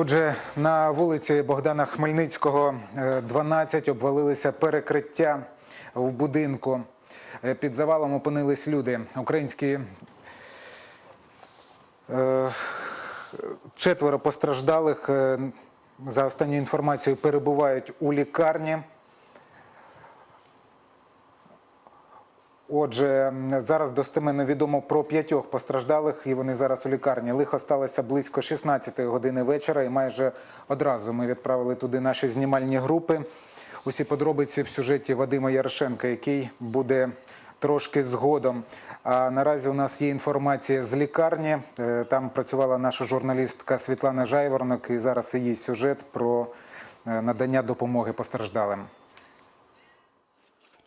Отже, на вулиці Богдана Хмельницького, е, 12, обвалилися перекриття в будинку. Е, Під завалом опинились люди. Українські е, четверо постраждалих, е, за останньою інформацією, перебувають у лікарні. Отже, зараз достеменно відомо про п'ятьох постраждалих, і вони зараз у лікарні. Лихо сталося близько 16 години вечора, і майже одразу ми відправили туди наші знімальні групи. Усі подробиці в сюжеті Вадима Ярошенка, який буде трошки згодом. А наразі у нас є інформація з лікарні. Е, Там працювала наша журналістка Світлана Жайворонок, і зараз її сюжет про е, надання допомоги постраждалим.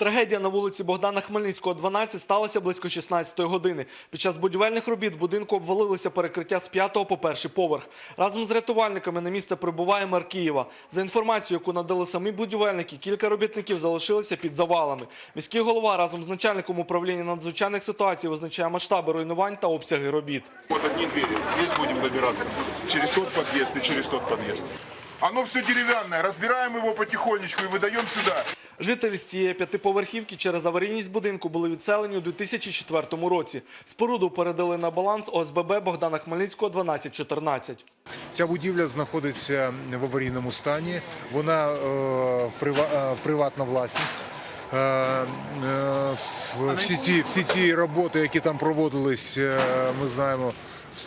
Трагедія на вулиці Богдана Хмельницького, 12, сталася близько 16 години. Під час будівельних робіт в будинку обвалилося перекриття з 5 по перший поверх. Разом з рятувальниками на місце прибуває мер Києва. За інформацією, яку надали самі будівельники, кілька робітників залишилися під завалами. Міський голова разом з начальником управління надзвичайних ситуацій визначає масштаби руйнувань та обсяги робіт. Вот одни двери. Здесь будем добираться. Через тот подъезд и через тот подъезд. Оно все деревянное. Разбираем его потихонечку и выдаем сюда. Жителі з цієї п'ятиповерхівки через аварійність будинку були відселені у 2004 році. Споруду передали на баланс ОСББ Богдана Хмельницького 1214. Ця будівля знаходиться в аварійному стані. Вона е, е, приватна власність. Е, е, всі, ці, всі ці роботи, які там проводились, ми знаємо.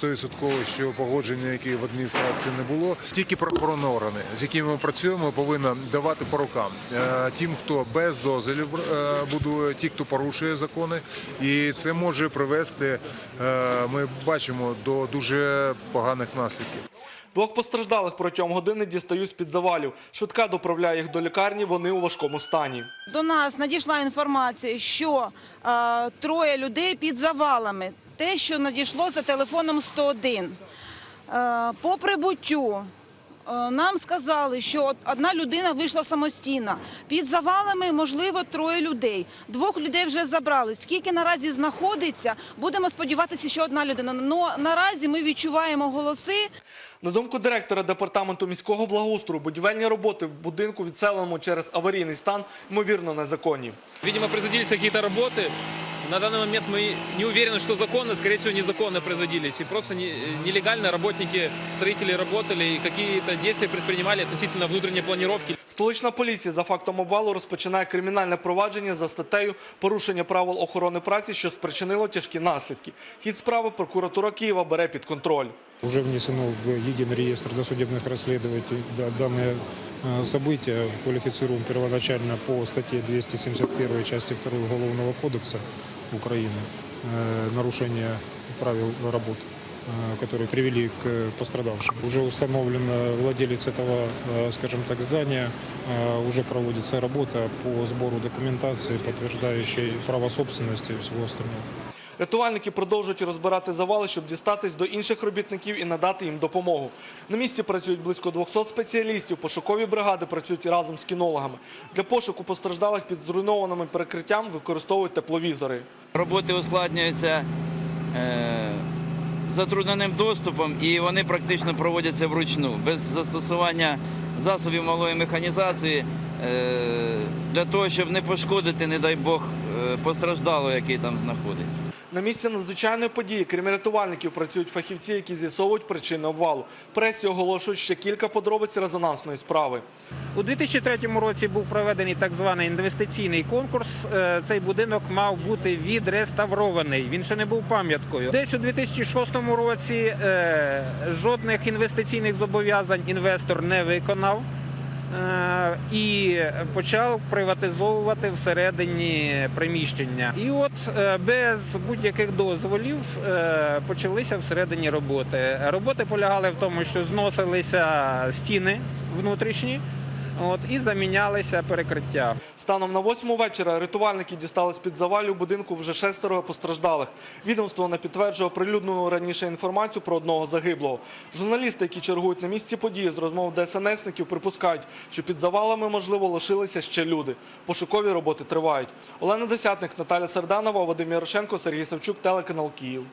100% що погодження, які в адміністрації не було. Тільки правоохоронні органи, з якими ми працюємо, повинні давати по рукам Е, тим, хто без дозволів е, будує, ті, хто порушує закони, і це може привести. е, Ми бачимо до дуже поганих наслідків. Двох постраждалих протягом години дістають з-під завалів. Швидка доправляє їх до лікарні, вони у важкому стані. До нас надійшла інформація, що е, троє людей під завалами. Те, що надійшло за телефоном 101. Е, по прибуттю е, нам сказали, що одна людина вийшла самостійно. Під завалами, можливо, троє людей. Двох людей вже забрали. Скільки наразі знаходиться, будемо сподіватися, що одна людина. Но наразі ми відчуваємо голоси. На думку директора департаменту міського благоустрою, будівельні роботи в будинку відселеному через аварійний стан ймовірно незаконні. Видимо, производились какие-то работы На данный момент мы не уверены, что законно, скорее всего, незаконно производились. И просто не- нелегально работники, строители работали и какие-то действия предпринимали относительно внутренней планировки. Столична поліція за фактом обвалу розпочинає кримінальне провадження за статтею порушення правил охорони праці, що спричинило тяжкі наслідки. Хід справи прокуратура Києва бере під контроль. Уже внесено в единый реестр досудебных расследований да, данные э, события. Квалифицируем первоначально по статье 271 части 2 Уголовного кодекса Украины. э, Нарушение правил работ э, которые привели к пострадавшим. Уже установлен э, владелец этого, э, скажем так, здания. Э, Уже проводится работа по сбору документации, подтверждающей право собственности и всего остального. Рятувальники продовжують розбирати завали, щоб дістатись до інших робітників і надати їм допомогу. На місці працюють близько 200 спеціалістів. Пошукові бригади працюють разом з кінологами. Для пошуку постраждалих під зруйнованими перекриттям використовують тепловізори. Роботи ускладнюються е, затрудненим доступом і вони практично проводяться вручну, без застосування засобів малої механізації е, для того, щоб не пошкодити, не дай Бог, е, постраждалого, який там знаходиться. На місці надзвичайної події, крім рятувальників, працюють фахівці, які з'ясовують причини обвалу. Пресі оголошують ще кілька подробиць резонансної справи. У 2003 році був проведений так званий інвестиційний конкурс. Е, Цей будинок мав бути відреставрований. Він ще не був пам'яткою. Десь у 2006 році е, жодних інвестиційних зобов'язань інвестор не виконав. Е, І почав приватизовувати всередині приміщення. І от е, без будь-яких дозволів е, почалися всередині роботи. Роботи полягали в тому, що зносилися стіни внутрішні. От і замінялися перекриття. Станом на восьму вечора рятувальники дістали з-під завалів будинку вже шестеро постраждалих. Відомство не підтверджує оприлюднену раніше інформацію про одного загиблого. Журналісти, які чергують на місці події з розмов ДСНСників, припускають, що під завалами, можливо, лишилися ще люди. Пошукові роботи тривають. Олена Десятник, Наталя Серданова, Вадим Ярошенко, Сергій Савчук, телеканал Київ.